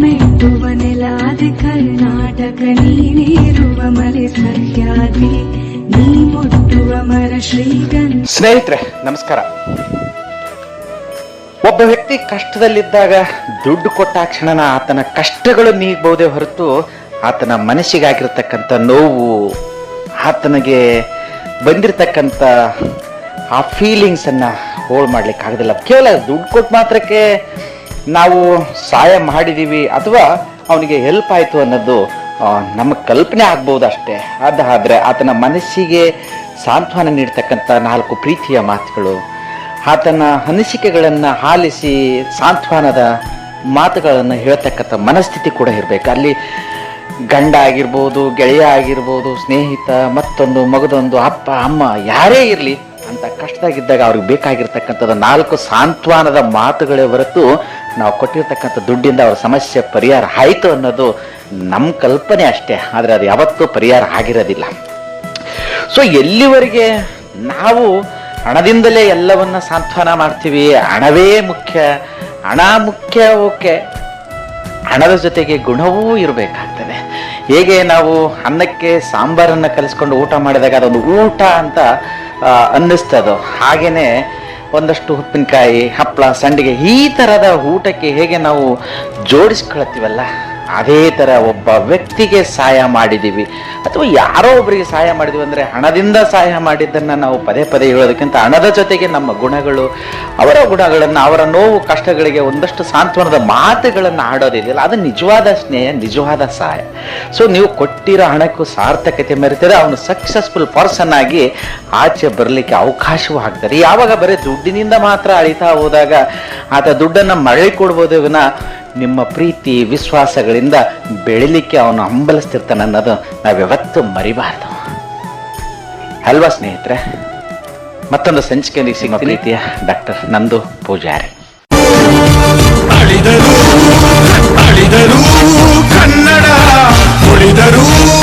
ಮೆಟ್ಟುವ ನೆಲಾದಿ ಕರ್ನಾಟಕ ಮಲೆ ನೀ ಮುಟ್ಟುವ ಮರ ಸ್ನೇಹಿತರೆ, ನಮಸ್ಕಾರ. ಒಬ್ಬ ವ್ಯಕ್ತಿ ಕಷ್ಟದಲ್ಲಿದ್ದಾಗ ದುಡ್ಡು ಕೊಟ್ಟಾಕ್ಷಣ ಆತನ ಕಷ್ಟಗಳು ನೀಗಬಹುದೇ ಹೊರತು ಆತನ ಮನಸ್ಸಿಗಾಗಿರ್ತಕ್ಕಂಥ ನೋವು, ಆತನಿಗೆ ಬಂದಿರತಕ್ಕಂತ ಆ ಫೀಲಿಂಗ್ಸನ್ನು ಹೋಲ್ಡ್ ಮಾಡ್ಲಿಕ್ಕೆ ಆಗೋದಿಲ್ಲ ಕೇವಲ ದುಡ್ಡು ಕೊಟ್ಟು ಮಾತ್ರಕ್ಕೆ ನಾವು ಸಹಾಯ ಮಾಡಿದ್ದೀವಿ ಅಥವಾ ಅವನಿಗೆ ಹೆಲ್ಪ್ ಆಯಿತು ಅನ್ನೋದು ನಮ್ಮ ಕಲ್ಪನೆ ಆಗ್ಬೋದು ಅಷ್ಟೇ. ಅದಾದರೆ ಆತನ ಮನಸ್ಸಿಗೆ ಸಾಂತ್ವನ ನೀಡ್ತಕ್ಕಂಥ ನಾಲ್ಕು ಪ್ರೀತಿಯ ಮಾತುಗಳು. ಆತನ ಅನಿಸಿಕೆಗಳನ್ನು ಆಲಿಸಿ ಸಾಂತ್ವನದ ಮಾತುಗಳನ್ನು ಹೇಳ್ತಕ್ಕಂಥ ಮನಸ್ಥಿತಿ ಕೂಡ ಇರಬೇಕು. ಅಲ್ಲಿ ಗಂಡ ಆಗಿರ್ಬೋದು, ಗೆಳೆಯ ಆಗಿರ್ಬೋದು, ಸ್ನೇಹಿತ, ಮತ್ತೊಂದು ಮಗದೊಂದು ಅಪ್ಪ, ಅಮ್ಮ ಯಾರೇ ಇರಲಿ ಅಂತ ಕಷ್ಟದಾಗಿದ್ದಾಗ ಅವ್ರಿಗೆ ಬೇಕಾಗಿರ್ತಕ್ಕಂಥದ್ದು ನಾಲ್ಕು ಸಾಂತ್ವನದ ಮಾತುಗಳೇ ಹೊರತು ನಾವು ಕೊಟ್ಟಿರ್ತಕ್ಕಂಥ ದುಡ್ಡಿಂದ ಅವರ ಸಮಸ್ಯೆ ಪರಿಹಾರ ಆಯಿತು ಅನ್ನೋದು ನಮ್ಮ ಕಲ್ಪನೆ ಅಷ್ಟೇ, ಆದರೆ ಅದು ಯಾವತ್ತೂ ಪರಿಹಾರ ಆಗಿರೋದಿಲ್ಲ. ಸೊ ಎಲ್ಲಿವರೆಗೆ ನಾವು ಹಣದಿಂದಲೇ ಎಲ್ಲವನ್ನ ಸಾಂತ್ವನ ಮಾಡ್ತೀವಿ? ಹಣವೇ ಮುಖ್ಯ. ಹಣ ಮುಖ್ಯ, ಓಕೆ. ಹಣದ ಜೊತೆಗೆ ಗುಣವೂ ಇರಬೇಕಾಗ್ತದೆ. ಹೇಗೆ ನಾವು ಅನ್ನಕ್ಕೆ ಸಾಂಬಾರನ್ನು ಕಲಿಸ್ಕೊಂಡು ಊಟ ಮಾಡಿದಾಗ ಅದೊಂದು ಊಟ ಅಂತ ಅನ್ನಿಸ್ತದೋ? ಹಾಗೇನೆ ಒಂದಷ್ಟು ಉಪ್ಪಿನಕಾಯಿ ಹಪ್ಪಳ ಸಂಡಿಗೆ ಈ ಥರದ ಊಟಕ್ಕೆ ಹೇಗೆ ನಾವು ಜೋಡಿಸ್ಕೊಳ್ತೀವಲ್ಲ? ಅದೇ ಥರ ಒಬ್ಬ ವ್ಯಕ್ತಿಗೆ ಸಹಾಯ ಮಾಡಿದ್ದೀವಿ ಅಥವಾ ಯಾರೋ ಒಬ್ಬರಿಗೆ ಸಹಾಯ ಮಾಡಿದೀವಿ ಅಂದರೆ ಹಣದಿಂದ ಸಹಾಯ ಮಾಡಿದ್ದನ್ನು ನಾವು ಪದೇ ಪದೇ ಹೇಳೋದಕ್ಕಿಂತ ಹಣದ ಜೊತೆಗೆ ನಮ್ಮ ಗುಣಗಳು, ಅವರ ಗುಣಗಳನ್ನು, ಅವರ ನೋವು, ಕಷ್ಟಗಳಿಗೆ ಒಂದಷ್ಟು ಸಾಂತ್ವನದ ಮಾತುಗಳನ್ನು ಆಡೋದಿದೆಯಲ್ಲ ಅದು ನಿಜವಾದ ಸ್ನೇಹ, ನಿಜವಾದ ಸಹಾಯ. ಸೊ ನೀವು ಕೊಟ್ಟಿರೋ ಹಣಕ್ಕೂ ಸಾರ್ಥಕತೆ ಮೆರೆತಿದ್ರೆ ಅವನು ಸಕ್ಸಸ್ಫುಲ್ ಪರ್ಸನ್ ಆಗಿ ಆಚೆ ಬರಲಿಕ್ಕೆ ಅವಕಾಶವೂ ಆಗ್ತಾರೆ ಯಾವಾಗ ಬರೀ ದುಡ್ಡಿನಿಂದ ಮಾತ್ರ ಅಳಿತಾ ಹೋದಾಗ ಆತ ದುಡ್ಡನ್ನು ಮರಳಿ ಕೊಡ್ಬೋದು ವಿನ ನಿಮ್ಮ ಪ್ರೀತಿ ವಿಶ್ವಾಸಗಳಿಂದ ಬೆಳಿಲಿಕ್ಕೆ ಅವನು ಹಂಬಲಿಸ್ತಿರ್ತಾನೆ ಅನ್ನೋದು ನಾವು ಯಾವತ್ತು ಮರಿಬಾರ್ದು. ಅಲ್ವಾ ಸ್ನೇಹಿತರೆ? ಮತ್ತೊಂದು ಸಂಚಿಕೆಯಲ್ಲಿ ಸಿಗುವ ಪ್ರೀತಿಯ ಡಾಕ್ಟರ್ ನಂದು ಪೂಜಾರಿ. ಕನ್ನಡ ಉಳಿದರೂ.